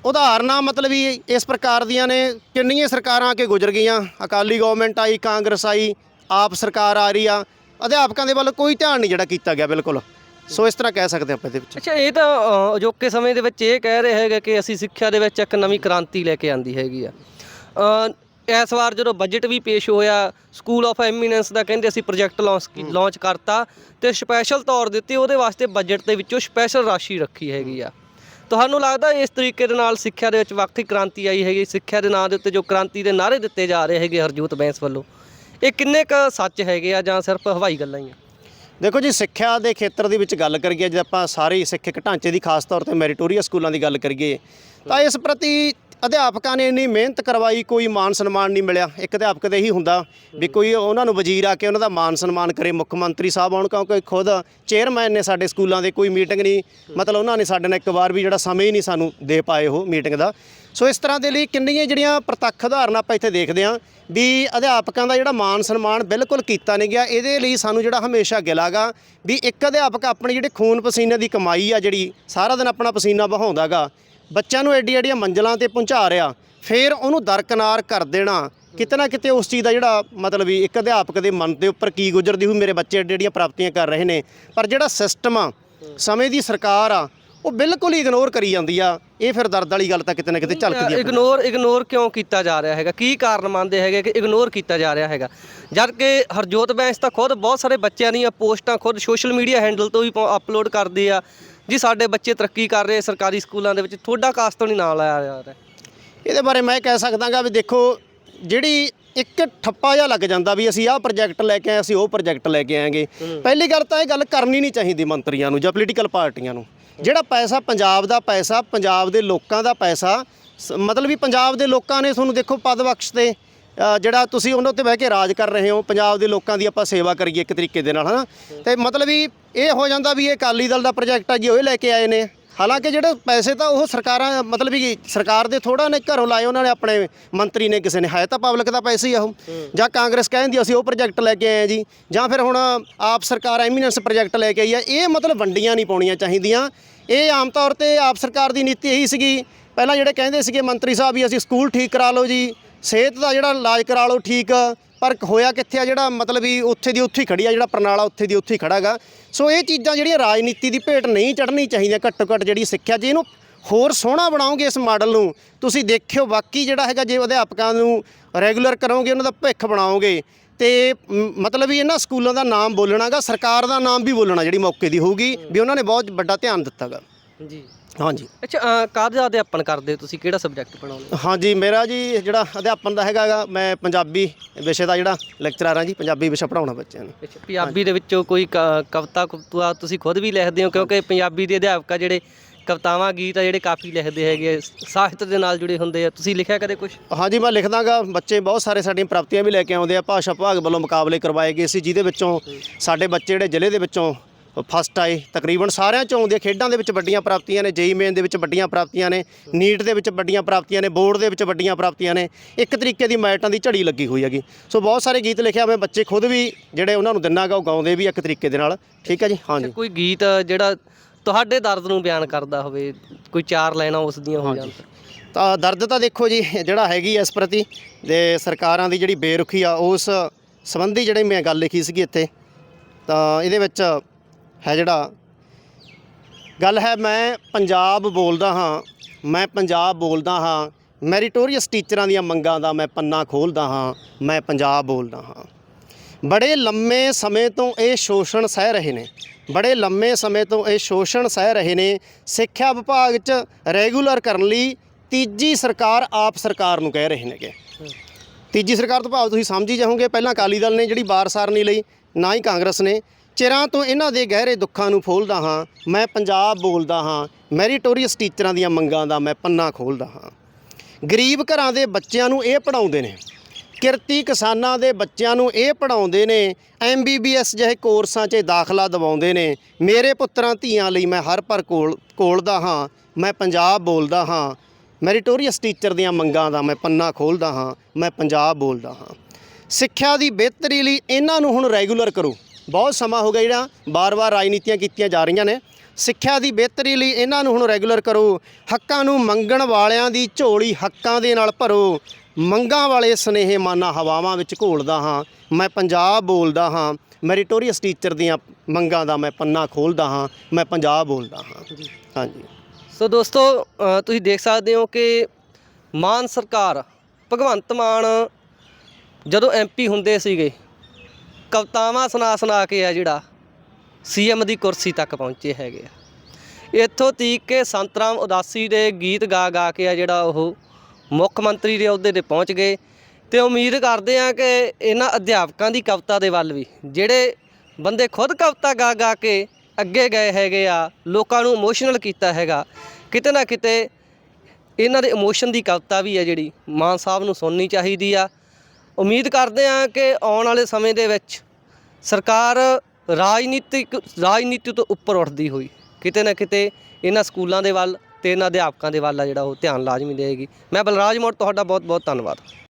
ਉਦਾਹਰਨਾਂ ਮਤਲਬ ਵੀ ਇਸ ਪ੍ਰਕਾਰ ਦੀਆਂ ਨੇ ਕਿੰਨੀਆਂ ਸਰਕਾਰਾਂ ਆ ਕੇ ਗੁਜ਼ਰ ਗਈਆਂ। ਅਕਾਲੀ ਗਵਰਨਮੈਂਟ ਆਈ ਕਾਂਗਰਸ ਆਈ ਆਪ ਸਰਕਾਰ ਆ ਰਹੀ ਆ। ਅਧਿਆਪਕਾਂ ਦੇ ਵੱਲ ਕੋਈ ਧਿਆਨ ਨਹੀਂ ਜਿਹੜਾ ਕੀਤਾ ਗਿਆ ਬਿਲਕੁਲ। ਸੋ ਇਸ ਤਰ੍ਹਾਂ ਕਹਿ ਸਕਦੇ ਆਪਾਂ ਇਹਦੇ ਵਿੱਚ। ਅੱਛਾ ਇਹ ਤਾਂ ਅਜੋਕੇ ਸਮੇਂ ਦੇ ਵਿੱਚ ਇਹ ਕਹਿ ਰਹੇ ਹੈਗੇ ਕਿ ਅਸੀਂ ਸਿੱਖਿਆ ਦੇ ਵਿੱਚ ਇੱਕ ਨਵੀਂ ਕ੍ਰਾਂਤੀ ਲੈ ਕੇ ਆਂਦੀ ਹੈਗੀ ਆ। ਅ, ਇਸ ਵਾਰ ਜਦੋਂ ਬਜਟ ਵੀ ਪੇਸ਼ ਹੋਇਆ ਸਕੂਲ ਆਫ ਐਮੀਨੈਂਸ ਦਾ ਕਹਿੰਦੇ ਅਸੀਂ ਪ੍ਰੋਜੈਕਟ ਲਾਂਚ ਲਾਂਚ ਕਰਤਾ ਤੇ ਸਪੈਸ਼ਲ ਤੌਰ ਦਿੱਤੇ ਉਹਦੇ ਵਾਸਤੇ ਬਜਟ ਦੇ ਵਿੱਚੋਂ ਸਪੈਸ਼ਲ ਰਾਸ਼ੀ ਰੱਖੀ ਹੈਗੀ ਆ। ਤੁਹਾਨੂੰ ਲੱਗਦਾ ਇਸ ਤਰੀਕੇ ਦੇ ਨਾਲ ਸਿੱਖਿਆ ਦੇ ਵਿੱਚ ਵਾਕਈ ਕ੍ਰਾਂਤੀ ਆਈ ਹੈਗੀ? ਸਿੱਖਿਆ ਦੇ ਨਾਂ ਦੇ ਉੱਤੇ ਜੋ ਕ੍ਰਾਂਤੀ ਦੇ ਨਾਅਰੇ ਦਿੱਤੇ ਜਾ ਰਹੇ ਹੈਗੇ ਹਰਜੋਤ ਬੈਂਸ ਵੱਲੋਂ, ਇਹ ਕਿੰਨੇ ਕ ਸੱਚ ਹੈਗੇ ਆ ਜਾਂ ਸਿਰਫ ਹਵਾਈ ਗੱਲਾਂ ਹੀ ਆ? ਦੇਖੋ ਜੀ, ਸਿੱਖਿਆ ਦੇ ਖੇਤਰ ਦੇ ਵਿੱਚ ਗੱਲ ਕਰੀਏ, ਜੇ ਆਪਾਂ ਸਾਰੇ ਸਿੱਖਿਅਕ ਢਾਂਚੇ ਦੀ ਖਾਸ ਤੌਰ ਤੇ ਮੈਰੀਟੋਰੀਅਸ ਸਕੂਲਾਂ ਦੀ ਗੱਲ ਕਰੀਏ, ਤਾਂ ਇਸ ਪ੍ਰਤੀ ਅਧਿਆਪਕਾਂ ਨੇ ਇੰਨੀ ਮਿਹਨਤ ਕਰਵਾਈ, ਕੋਈ ਮਾਨ ਸਨਮਾਨ ਨਹੀਂ ਮਿਲਿਆ। ਇੱਕ ਅਧਿਆਪਕ ਦੇ ਹੀ ਹੁੰਦਾ ਵੀ ਕੋਈ ਉਹਨਾਂ ਨੂੰ ਵਜ਼ੀਰ ਆ ਕੇ ਉਹਨਾਂ ਦਾ ਮਾਨ ਸਨਮਾਨ ਕਰੇ। ਮੁੱਖ ਮੰਤਰੀ ਸਾਹਿਬ ਆਉਣ ਕਿਉਂਕਿ ਖੁਦ ਚੇਅਰਮੈਨ ਨੇ ਸਾਡੇ ਸਕੂਲਾਂ ਦੇ ਕੋਈ ਮੀਟਿੰਗ ਨਹੀਂ। ਮਤਲਬ ਉਹਨਾਂ ਨੇ ਸਾਡੇ ਨਾਲ ਇੱਕ ਵਾਰ ਵੀ ਜਿਹੜਾ ਸਮੇਂ ਹੀ ਨਹੀਂ ਸਾਨੂੰ ਦੇ ਪਾਏ ਉਹ ਮੀਟਿੰਗ ਦਾ। ਸੋ ਇਸ ਤਰ੍ਹਾਂ ਦੇ ਲਈ ਕਿੰਨੀਆਂ ਜਿਹੜੀਆਂ ਪ੍ਰਤੱਖ ਉਦਾਹਰਨ ਆਪਾਂ ਇੱਥੇ ਦੇਖਦੇ ਹਾਂ ਵੀ ਅਧਿਆਪਕਾਂ ਦਾ ਜਿਹੜਾ ਮਾਨ ਸਨਮਾਨ ਬਿਲਕੁਲ ਕੀਤਾ ਨਹੀਂ ਗਿਆ। ਇਹਦੇ ਲਈ ਸਾਨੂੰ ਜਿਹੜਾ ਹਮੇਸ਼ਾ ਗਿਲਾਗਾ ਵੀ ਇੱਕ ਅਧਿਆਪਕ ਆਪਣੀ ਜਿਹੜੀ ਖੂਨ ਪਸੀਨੇ ਦੀ ਕਮਾਈ ਆ ਜਿਹੜੀ ਸਾਰਾ ਦਿਨ ਆਪਣਾ ਪਸੀਨਾ ਬਹਾਉਂਦਾਗਾ ਬੱਚਿਆਂ ਨੂੰ ਐਡੀ ਐਡੀਆਂ ਮੰਜ਼ਲਾਂ ਤੇ ਪਹੁੰਚਾ ਰਿਹਾ। ਫਿਰ ਉਹਨੂੰ ਦਰਕਨਾਰ ਕਰ ਦੇਣਾ। ਕਿਤੇ ਨਾ ਕਿਤੇ ਉਸ ਚੀਜ਼ ਦਾ ਜਿਹੜਾ ਮਤਲਬ ਵੀ ਇੱਕ ਅਧਿਆਪਕ ਦੇ ਮਨ ਦੇ ਉੱਪਰ ਕੀ ਗੁਜ਼ਰਦੀ ਹੋਊ ਮੇਰੇ ਬੱਚੇ ਐਡੀ ਐਡੀਆਂ ਪ੍ਰਾਪਤੀਆਂ ਕਰ ਰਹੇ ਨੇ। ਪਰ ਜਿਹੜਾ ਸਿਸਟਮ ਆ ਸਮੇਂ ਦੀ ਸਰਕਾਰ ਆ ਉਹ ਬਿਲਕੁਲ ਹੀ ਇਗਨੋਰ ਕਰੀ ਜਾਂਦੀ ਆ। ਇਹ ਫਿਰ ਦਰਦ ਵਾਲੀ ਗੱਲ ਤਾਂ ਕਿਤੇ ਨਾ ਕਿਤੇ ਝਲਕਦੀ ਆ ਇਗਨੋਰ ਇਗਨੋਰ ਕਿਉਂ ਕੀਤਾ ਜਾ ਰਿਹਾ ਹੈਗਾ? ਕੀ ਕਾਰਨ ਮੰਨਦੇ ਹੈਗੇ ਕਿ ਇਗਨੋਰ ਕੀਤਾ ਜਾ ਰਿਹਾ ਹੈਗਾ? ਜਦ ਕਿ ਹਰਜੋਤ ਬੈਂਸ ਤਾਂ ਖੁਦ ਬਹੁਤ ਸਾਰੇ ਬੱਚਿਆਂ ਦੀਆਂ ਪੋਸਟਾਂ ਖੁਦ ਸੋਸ਼ਲ ਮੀਡੀਆ ਹੈਂਡਲ ਤੋਂ ਵੀ ਅਪਲੋਡ ਕਰਦੇ ਆ। ਜੀ ਸਾਡੇ ਬੱਚੇ ਤਰੱਕੀ ਕਰ ਰਹੇ ਸਰਕਾਰੀ ਸਕੂਲਾਂ ਦੇ ਵਿੱਚ। ਤੁਹਾਡਾ ਕਾਸ ਤੋਂ ਨਹੀਂ ਨਾਲ ਲਾਇਆ ਜਾ ਰਿਹਾ? ਇਹਦੇ ਬਾਰੇ ਮੈਂ ਕਹਿ ਸਕਦਾਗਾ ਵੀ ਦੇਖੋ ਜਿਹੜੀ ਇੱਕ ਠੱਪਾ ਜਿਹਾ ਲੱਗ ਜਾਂਦਾ ਵੀ ਅਸੀਂ ਆਹ ਪ੍ਰੋਜੈਕਟ ਲੈ ਕੇ ਆਏ ਅਸੀਂ ਉਹ ਪ੍ਰੋਜੈਕਟ ਲੈ ਕੇ ਆਏਗੇ। ਪਹਿਲੀ ਗੱਲ ਤਾਂ ਇਹ ਗੱਲ ਕਰਨੀ ਨਹੀਂ ਚਾਹੀਦੀ ਮੰਤਰੀਆਂ ਨੂੰ ਜਾਂ ਪੋਲੀਟੀਕਲ ਪਾਰਟੀਆਂ ਨੂੰ। ਜਿਹੜਾ ਪੈਸਾ ਪੰਜਾਬ ਦਾ ਪੈਸਾ ਪੰਜਾਬ ਦੇ ਲੋਕਾਂ ਦਾ ਪੈਸਾ ਸ- ਮਤਲਬ ਵੀ ਪੰਜਾਬ ਦੇ ਲੋਕਾਂ ਨੇ ਤੁਹਾਨੂੰ ਦੇਖੋ ਪਦ ਬਖਸ਼ ਤੇ ਅ, ਜਿਹੜਾ ਤੁਸੀਂ ਉਹਨਾਂ ਉੱਤੇ ਬਹਿ ਕੇ ਰਾਜ ਕਰ ਰਹੇ ਹੋ, ਪੰਜਾਬ ਦੇ ਲੋਕਾਂ ਦੀ ਆਪਾਂ ਸੇਵਾ ਕਰੀਏ ਇੱਕ ਤਰੀਕੇ ਦੇ ਨਾਲ, ਹਨਾ? ਤੇ ਮਤਲਬ ਵੀ ਇਹ ਹੋ ਜਾਂਦਾ ਵੀ ਇਹ ਅਕਾਲੀ ਦਲ ਦਾ ਪ੍ਰੋਜੈਕਟ ਆ ਜੀ, ਉਹ ਹੀ ਲੈ ਕੇ ਆਏ ਨੇ। ਹਾਲਾਂਕਿ ਜਿਹੜੇ ਪੈਸੇ ਤਾਂ ਉਹ ਸਰਕਾਰਾਂ, ਮਤਲਬ ਵੀ ਸਰਕਾਰ ਦੇ ਥੋੜਾ ਨੇ ਘਰੋਂ ਲਾਏ, ਉਹਨਾਂ ਨੇ ਆਪਣੇ ਮੰਤਰੀ ਨੇ ਕਿਸੇ ਨੇ, ਹੈ ਤਾਂ ਪਬਲਿਕ ਦਾ ਪੈਸੇ ਹੀ ਆ ਉਹ। ਜਾਂ ਕਾਂਗਰਸ ਕਹਿੰਦੀ ਅਸੀਂ ਉਹ ਪ੍ਰੋਜੈਕਟ ਲੈ ਕੇ ਆਏ ਆ ਜੀ, ਜਾਂ ਫਿਰ ਹੁਣ ਆਪ ਸਰਕਾਰ ਐਮੀਨੈਂਸ ਪ੍ਰੋਜੈਕਟ ਲੈ ਕੇ ਆਈ ਆ, ਇਹ ਮਤਲਬ ਵੰਡੀਆਂ ਨਹੀਂ ਪਾਉਣੀਆਂ ਚਾਹੀਦੀਆਂ। ਇਹ ਆਮ ਤੌਰ ਤੇ ਆਪ ਸਰਕਾਰ ਦੀ ਨੀਤੀ ਇਹੀ ਸੀਗੀ, ਪਹਿਲਾਂ ਜਿਹੜੇ ਕਹਿੰਦੇ ਸੀਗੇ ਮੰਤਰੀ ਸਾਹਿਬ ਵੀ ਅਸੀਂ ਸਕੂਲ ਠੀਕ ਕਰਾ ਲਓ ਜੀ ਸਿਹਤ ਦਾ ਜਿਹੜਾ ਇਲਾਜ ਕਰਾ ਲਓ ਠੀਕ, ਪਰ ਹੋਇਆ ਕਿੱਥੇ ਆ ਜਿਹੜਾ ਮਤਲਬ ਵੀ ਉੱਥੇ ਦੀ ਉੱਥੇ ਹੀ ਖੜੀ ਆ, ਜਿਹੜਾ ਪ੍ਰਣਾਲਾ ਉੱਥੇ ਦੀ ਉੱਥੇ ਹੀ ਖੜਾਗਾ ਸੋ ਇਹ ਚੀਜ਼ਾਂ ਜਿਹੜੀਆਂ ਰਾਜਨੀਤੀ ਦੀ ਭੇਟ ਨਹੀਂ ਚੜ੍ਹਨੀ ਚਾਹੀਦੀਆਂ ਘੱਟੋ ਘੱਟ ਜਿਹੜੀ ਸਿੱਖਿਆ, ਜੇ ਇਹਨੂੰ ਹੋਰ ਸੋਹਣਾ ਬਣਾਓਗੇ ਇਸ ਮਾਡਲ ਨੂੰ, ਤੁਸੀਂ ਦੇਖਿਓ ਬਾਕੀ ਜਿਹੜਾ ਹੈਗਾ, ਜੇ ਅਧਿਆਪਕਾਂ ਨੂੰ ਰੈਗੂਲਰ ਕਰੋਗੇ, ਉਹਨਾਂ ਦਾ ਭਵਿੱਖ ਬਣਾਓਗੇ। ਤੇ ਮਤਲਬ ਵੀ ਇਹਨਾਂ ਸਕੂਲਾਂ ਦਾ ਨਾਮ ਬੋਲਣਾਗਾ ਸਰਕਾਰ ਦਾ ਨਾਮ ਵੀ ਬੋਲਣਾ ਜਿਹੜੀ ਮੌਕੇ ਦੀ ਹੋਊਗੀ, ਵੀ ਉਹਨਾਂ ਨੇ ਬਹੁਤ ਵੱਡਾ ਧਿਆਨ ਦਿੱਤਾਗਾ ਜੀ। ਹਾਂਜੀ। ਅੱਛਾ ਅਹ, ਕਾਹਦਾ ਅਧਿਆਪਨ ਕਰਦੇ ਹੋ ਤੁਸੀਂ? ਕਿਹੜਾ ਸਬਜੈਕਟ ਪੜਾਉਂਦੇ ਹਾਂਜੀ ਮੇਰਾ ਜੀ ਜਿਹੜਾ ਅਧਿਆਪਨ ਦਾ ਹੈਗਾ ਗਾ, ਮੈਂ ਪੰਜਾਬੀ ਵਿਸ਼ੇ ਦਾ ਜਿਹੜਾ ਲੈਕਚਰਰ ਹਾਂ ਜੀ ਪੰਜਾਬੀ ਵਿਸ਼ਾ ਪੜਾਉਣਾ ਬੱਚਿਆਂ ਨੂੰ। ਅੱਛਾ ਪੰਜਾਬੀ ਦੇ ਵਿੱਚੋਂ ਕੋਈ ਕ- ਕਵਿਤਾ ਕੁਵਿਤਾ ਤੁਸੀਂ ਖੁਦ ਵੀ ਲਿਖਦੇ ਹੋ? ਕਿਉਂਕਿ ਪੰਜਾਬੀ ਦੇ ਅਧਿਆਪਕ ਆ ਜਿਹੜੇ ਕਵਿਤਾਵਾਂ ਗੀਤ ਆ ਜਿਹੜੇ ਕਾਫੀ ਲਿਖਦੇ ਹੈਗੇ ਆ, ਸਾਹਿਤ ਦੇ ਨਾਲ ਜੁੜੇ ਹੁੰਦੇ ਆ। ਤੁਸੀਂ ਲਿਖਿਆ ਕਦੇ ਕੁਝ ਹਾਂਜੀ ਮੈਂ ਲਿਖਦਾਗਾ ਬੱਚੇ ਬਹੁਤ ਸਾਰੇ ਸਾਡੀਆਂ ਪ੍ਰਾਪਤੀਆਂ ਵੀ ਲੈ ਕੇ ਆਉਂਦੇ ਆ ਭਾਸ਼ਾ ਵਿਭਾਗ ਵੱਲੋਂ ਮੁਕਾਬਲੇ ਕਰਵਾਏ ਗਏ ਸੀ ਜਿਹਦੇ ਵਿੱਚੋਂ ਸਾਡੇ ਬੱਚੇ ਜਿਹੜੇ ਜ਼ਿਲ੍ਹੇ ਦੇ ਵਿੱਚੋਂ ਫਸਟ ਆਏ। ਤਕਰੀਬਨ ਸਾਰਿਆਂ ਚੋਂ ਆਉਂਦੇ। ਖੇਡਾਂ ਦੇ ਵਿੱਚ ਵੱਡੀਆਂ ਪ੍ਰਾਪਤੀਆਂ ਨੇ ਜੇਈ ਮੇਨ ਦੇ ਵਿੱਚ ਵੱਡੀਆਂ ਪ੍ਰਾਪਤੀਆਂ ਨੇ ਨੀਟ ਦੇ ਵਿੱਚ ਵੱਡੀਆਂ ਪ੍ਰਾਪਤੀਆਂ ਨੇ ਬੋਰਡ ਦੇ ਵਿੱਚ ਵੱਡੀਆਂ ਪ੍ਰਾਪਤੀਆਂ ਨੇ। ਇੱਕ ਤਰੀਕੇ ਦੀ ਮੈਟਾਂ ਦੀ ਝੜੀ ਲੱਗੀ ਹੋਈ ਹੈਗੀ। ਸੋ ਬਹੁਤ ਸਾਰੇ ਗੀਤ ਲਿਖਿਆ ਮੈਂ ਬੱਚੇ ਖੁਦ ਵੀ ਜਿਹੜੇ ਉਹਨਾਂ ਨੂੰ ਦਿਨਾਗਾ ਉਹ ਗਾਉਂਦੇ ਵੀ ਇੱਕ ਤਰੀਕੇ ਦੇ ਨਾਲ। ਠੀਕ ਹੈ ਜੀ? ਹਾਂਜੀ। ਕੋਈ ਗੀਤ ਜਿਹੜਾ ਤੁਹਾਡੇ ਦਰਦ ਨੂੰ ਬਿਆਨ ਕਰਦਾ ਹੋਵੇ ਕੋਈ ਚਾਰ ਲਾਈਨਾਂ ਉਸ ਦੀਆਂ ਹੋ ਜਾਣ। ਤਾਂ ਦਰਦ ਤਾਂ ਦੇਖੋ ਜੀ ਜਿਹੜਾ ਹੈਗੀ ਇਸ ਪ੍ਰਤੀ ਦੇ ਸਰਕਾਰਾਂ ਦੀ ਜਿਹੜੀ ਬੇਰੁਖੀ ਆ ਉਸ ਸੰਬੰਧੀ ਜਿਹੜੀ ਮੈਂ ਗੱਲ ਲਿਖੀ ਸੀਗੀ ਇੱਥੇ ਤਾਂ ਇਹਦੇ ਵਿੱਚ ਹੈ ਜਿਹੜਾ। ਗੱਲ ਹੈ ਮੈਂ ਪੰਜਾਬ ਬੋਲਦਾ ਹਾਂ, ਮੈਂ ਪੰਜਾਬ ਬੋਲਦਾ ਹਾਂ ਮੈਰੀਟੋਰੀਅਸ ਟੀਚਰਾਂ ਦੀਆਂ ਮੰਗਾਂ ਦਾ ਮੈਂ ਪੰਨਾ ਖੋਲਦਾ ਹਾਂ, ਮੈਂ ਪੰਜਾਬ ਬੋਲਦਾ ਹਾਂ। ਬੜੇ ਲੰਮੇ ਸਮੇਂ ਤੋਂ ਇਹ ਸ਼ੋਸ਼ਣ ਸਹਿ ਰਹੇ ਨੇ, ਬੜੇ ਲੰਮੇ ਸਮੇਂ ਤੋਂ ਇਹ ਸ਼ੋਸ਼ਣ ਸਹਿ ਰਹੇ ਨੇ, ਸਿੱਖਿਆ ਵਿਭਾਗ 'ਚ ਰੈਗੂਲਰ ਕਰਨ ਲਈ ਤੀਜੀ ਸਰਕਾਰ ਆਪ ਸਰਕਾਰ ਨੂੰ ਕਹਿ ਰਹੇ ਨੇਗੇ। ਤੀਜੀ ਸਰਕਾਰ ਤੋਂ ਭਾਵ ਤੁਸੀਂ ਸਮਝ ਹੀ ਜਾਓਗੇ, ਪਹਿਲਾਂ ਅਕਾਲੀ ਦਲ ਨੇ ਜਿਹੜੀ ਬਾਰ-ਸਾਰ ਨਹੀਂ ਲਈ, ਨਾ ਹੀ ਕਾਂਗਰਸ ਨੇ ਚਿਰਾਂ ਤੋਂ ਇਹਨਾਂ ਦੇ ਗਹਿਰੇ ਦੁੱਖਾਂ ਨੂੰ ਫੋਲਦਾ ਹਾਂ, ਮੈਂ ਪੰਜਾਬ ਬੋਲਦਾ ਹਾਂ ਮੈਰੀਟੋਰੀਅਸ ਟੀਚਰਾਂ ਦੀਆਂ ਮੰਗਾਂ ਦਾ ਮੈਂ ਪੰਨਾ ਖੋਲਦਾ ਹਾਂ। ਗਰੀਬ ਘਰਾਂ ਦੇ ਬੱਚਿਆਂ ਨੂੰ ਇਹ ਪੜਾਉਂਦੇ ਨੇ, ਕਿਰਤੀ ਕਿਸਾਨਾਂ ਦੇ ਬੱਚਿਆਂ ਨੂੰ ਇਹ ਪੜਾਉਂਦੇ ਨੇ ਐਮਬੀਬੀਐਸ ਜਿਹੇ ਕੋਰਸਾਂ 'ਚ ਦਾਖਲਾ ਦਿਵਾਉਂਦੇ ਨੇ, ਮੇਰੇ ਪੁੱਤਰਾਂ ਧੀਆਂ ਲਈ ਮੈਂ ਹਰ ਪਰ ਕੋਲ, ਕੋਲਦਾ ਹਾਂ, ਮੈਂ ਪੰਜਾਬ ਬੋਲਦਾ ਹਾਂ ਮੈਰੀਟੋਰੀਅਸ ਟੀਚਰ ਦੀਆਂ ਮੰਗਾਂ ਦਾ ਮੈਂ ਪੰਨਾ ਖੋਲਦਾ ਹਾਂ, ਮੈਂ ਪੰਜਾਬ ਬੋਲਦਾ ਹਾਂ। ਸਿੱਖਿਆ ਦੀ ਬਿਹਤਰੀ ਲਈ ਇਹਨਾਂ ਨੂੰ ਹੁਣ ਰੈਗੂਲਰ ਕਰੋ। ਬਹੁਤ ਸਮਾਂ ਹੋ ਗਿਆ ਜਿਹੜਾ ਬਾਰ-ਬਾਰ ਰਾਜਨੀਤੀਆਂ ਕੀਤੀਆਂ ਜਾ ਰਹੀਆਂ ਨੇ। ਸਿੱਖਿਆ ਦੀ ਬਿਹਤਰੀ ਲਈ ਇਹਨਾਂ ਨੂੰ ਹੁਣ ਰੈਗੂਲਰ ਕਰੋ। ਹੱਕਾਂ ਨੂੰ ਮੰਗਣ ਵਾਲਿਆਂ ਦੀ ਝੋਲੀ ਹੱਕਾਂ ਦੇ ਨਾਲ ਭਰੋ। ਮੰਗਾਂ ਵਾਲੇ ਸਨੇਹ ਮਾਨਾ ਹਵਾਵਾਂ ਵਿੱਚ ਘੋਲਦਾ ਹਾਂ। ਮੈਂ ਪੰਜਾਬ ਬੋਲਦਾ ਹਾਂ। ਮੈਰੀਟੋਰੀਅਸ ਟੀਚਰ ਦੀਆਂ ਮੰਗਾਂ ਦਾ ਮੈਂ ਪੰਨਾ ਖੋਲਦਾ ਹਾਂ। ਮੈਂ ਪੰਜਾਬ ਬੋਲਦਾ ਹਾਂ। ਹਾਂਜੀ। ਸੋ ਦੋਸਤੋ ਤੁਸੀਂ ਦੇਖ ਸਕਦੇ ਹੋ ਕਿ ਮਾਨ ਸਰਕਾਰ, ਭਗਵੰਤ ਮਾਨ ਜਦੋਂ ਐਮਪੀ ਹੁੰਦੇ ਸੀਗੇ ਕਵਤਾਵਾਂ ਸੁਣਾ ਸੁਣਾ ਕੇ ਆ ਜਿਹੜਾ ਸੀਐਮ ਦੀ ਕੁਰਸੀ ਤੱਕ ਪਹੁੰਚੇ ਹੈਗੇ ਆ। ਇੱਥੋਂ ਤੀਕ ਕੇ ਸੰਤਰਾਮ ਉਦਾਸੀ ਦੇ ਗੀਤ ਗਾ ਗਾ ਕੇ ਆ ਜਿਹੜਾ ਉਹ ਮੁੱਖ ਮੰਤਰੀ ਦੇ ਅਹੁਦੇ ਤੇ ਪਹੁੰਚ ਗਏ ਤੇ ਉਮੀਦ ਕਰਦੇ ਆ ਕਿ ਇਹਨਾਂ ਅਧਿਆਪਕਾਂ ਦੀ ਕਵਿਤਾ ਦੇ ਵੱਲ ਵੀ, ਜਿਹੜੇ ਬੰਦੇ ਖੁਦ ਕਵਿਤਾ ਗਾ ਗਾ ਕੇ ਅੱਗੇ ਗਏ ਹੈਗੇ ਆ, ਲੋਕਾਂ ਨੂੰ ਇਮੋਸ਼ਨਲ ਕੀਤਾ ਹੈਗਾ, ਕਿਤੇ ਨਾ ਕਿਤੇ ਇਹਨਾਂ ਦੇ ਇਮੋਸ਼ਨ ਦੀ ਕਵਿਤਾ ਵੀ ਹੈ ਜਿਹੜੀ ਮਾਨ ਸਾਹਿਬ ਨੂੰ ਸੁਣਨੀ ਚਾਹੀਦੀ ਆ ਉਮੀਦ ਕਰਦੇ ਹਾਂ ਕਿ ਆਉਣ ਵਾਲੇ ਸਮੇਂ ਦੇ ਵਿੱਚ ਸਰਕਾਰ ਰਾਜਨੀਤਿਕ, ਰਾਜਨੀਤੀ ਤੋਂ ਉੱਪਰ ਉੱਠਦੀ ਹੋਈ ਕਿਤੇ ਨਾ ਕਿਤੇ ਇਹਨਾਂ ਸਕੂਲਾਂ ਦੇ ਵੱਲ ਤੇ ਇਹਨਾਂ ਅਧਿਆਪਕਾਂ ਦੇ ਵੱਲ ਆ ਜਿਹੜਾ ਉਹ ਧਿਆਨ ਲਾਜ਼ਮੀ ਦੇਵੇਗੀ। ਮੈਂ ਬਲਰਾਜ ਮੋੜ, ਤੁਹਾਡਾ ਬਹੁਤ ਬਹੁਤ ਧੰਨਵਾਦ।